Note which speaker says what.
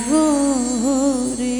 Speaker 1: সাগরে।